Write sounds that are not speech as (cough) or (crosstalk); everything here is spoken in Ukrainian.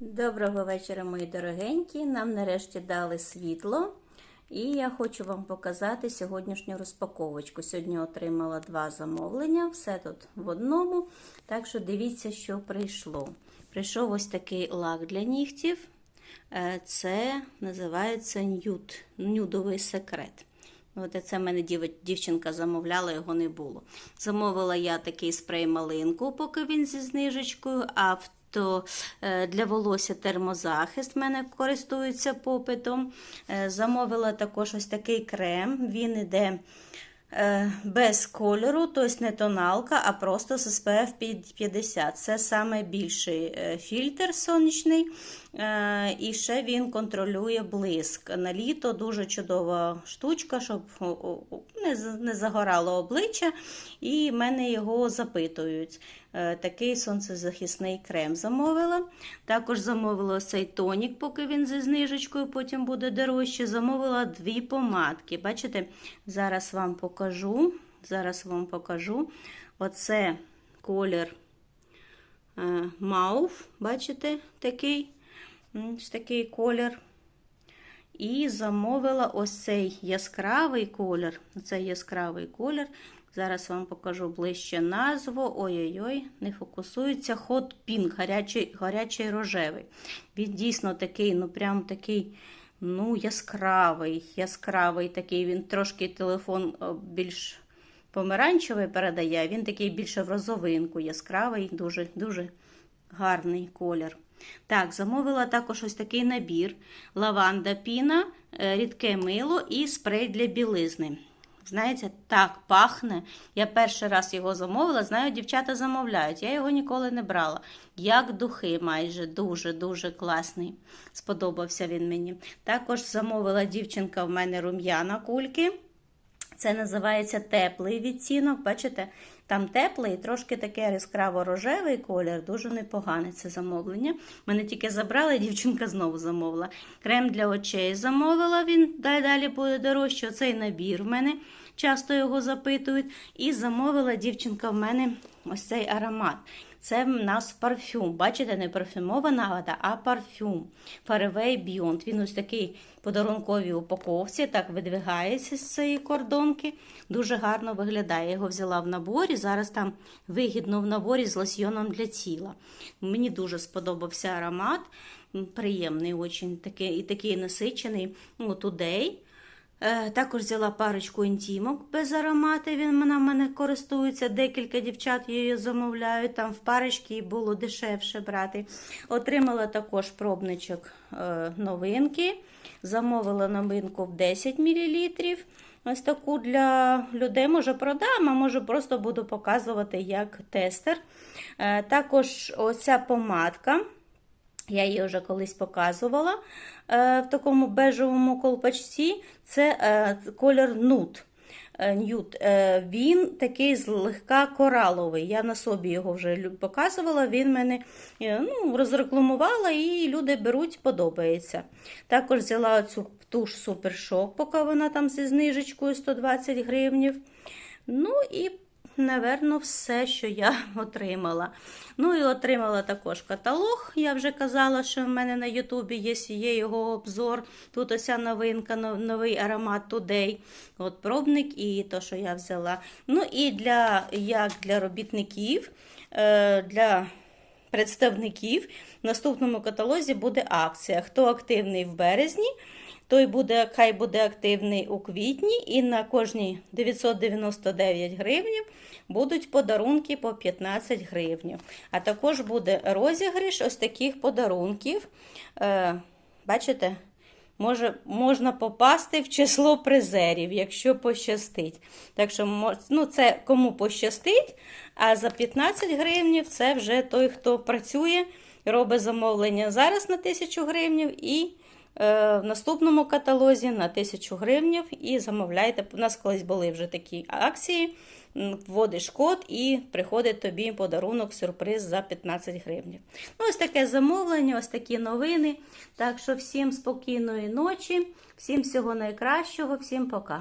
Доброго вечора, мої дорогенькі. Нам нарешті дали світло. І я хочу вам показати сьогоднішню розпаковочку. Сьогодні отримала два замовлення, все тут в одному. Так що дивіться, що прийшло. Прийшов ось такий лак для нігтів. Е, Це називається нюд, нюдовий секрет. От це в мене дів- дівчинка замовляла, його не було. Замовила я такий спрей малинку, поки він зі знижечкою, а в то е, для волосся термозахист мене користується попитом. Е, Замовила також ось такий крем. Він іде без кольору, тобто не тоналка, а просто з SPF 50. Це саме е, фільтр сонячний. Е, І ще він контролює блиск. На літо дуже чудова штучка, щоб не, загорало обличчя. І мене його запитують. Е, Такий сонцезахисний крем замовила. Також замовила цей тонік, поки він зі знижечкою, потім буде дорожче. Замовила дві помадки. Бачите, зараз вам покажу. Зараз вам покажу. Оце колір е, мауф, бачите, такий, такий колір. І замовила ось цей яскравий колір. Цей яскравий колір. Зараз вам покажу ближче назву. Ой-ой-ой, не фокусується. Hot Pink, гарячий, гарячий рожевий. Він дійсно такий, ну прям такий, ну, яскравий, яскравий такий. Він трошки телефон більш помаранчевий передає, він такий більше в розовинку, яскравий, дуже, дуже гарний колір. Так, замовила також ось такий набір: лаванда піна, е, рідке мило і спрей для білизни. Знаєте, так пахне. Я перший раз його замовила. Знаю, дівчата замовляють. Я його ніколи не брала. Як духи, майже дуже-дуже класний. Сподобався він мені. Також замовила дівчинка в мене рум'яна кульки. Це називається теплий відтінок. Бачите, там теплий, трошки таке яскраво-рожевий колір, дуже непогане це замовлення. Мене тільки забрали, (laughs) дівчинка знову замовила. Крем для очей замовила, він далі буде дорожче. Оцей набір в мене часто його запитують. І замовила дівчинка в мене ось цей аромат. Це в нас парфюм. Бачите, не парфюмована вода, а парфюм. Fairway Beyond. Він ось такий подарунковій упаковці, так видвигається з цієї кордонки. Дуже гарно виглядає. Я його взяла в наборі. Зараз там вигідно в наборі з лосьйоном для тіла. Мені дуже сподобався аромат. Приємний, очень такий, і такий насичений. Ну, Today. Е, Також взяла парочку інтімок без аромати. Він в мене користується. Декілька дівчат її замовляють. Там в парочці було дешевше брати. Отримала також пробничок е, новинки. Замовила новинку в 10 мл. Ось таку для людей може продам, а може просто буду показувати як тестер. Е, Також оця помадка. Я її вже колись показувала е, в такому бежевому колпачці. Це е, колір нут. Е. Е, він такий злегка кораловий. Я на собі його вже показувала. Він мене ну, розрекламувала і люди беруть, подобається. Також взяла цю туш супершок, поки вона там зі знижечкою 120 гривнів. Ну і Наверно, все, що я (laughs) отримала. Ну і отримала також каталог. Я вже казала, що в мене на Ютубі є, є його обзор. Тут ося новинка, новий аромат Today. От пробник і то, що я взяла. Ну і для, як для робітників, е, для представників в наступному каталозі буде акція. Хто активний в березні, той буде, хай буде активний у квітні, і на кожні 999 гривнів будуть подарунки по 15 гривень. А також буде розіграш ось таких подарунків. Е, бачите? Може, можна попасти в число призерів, якщо пощастить. Так що, ну, це кому пощастить, а за 15 гривнів це вже той, хто працює, робить замовлення зараз на 1000 гривнів і в наступному каталозі на 1000 гривнів і замовляйте. У нас колись були вже такі акції. Вводиш код і приходить тобі подарунок, сюрприз за 15 гривень. Ну, ось таке замовлення, ось такі новини. Так що всім спокійної ночі, всім всього найкращого, всім пока.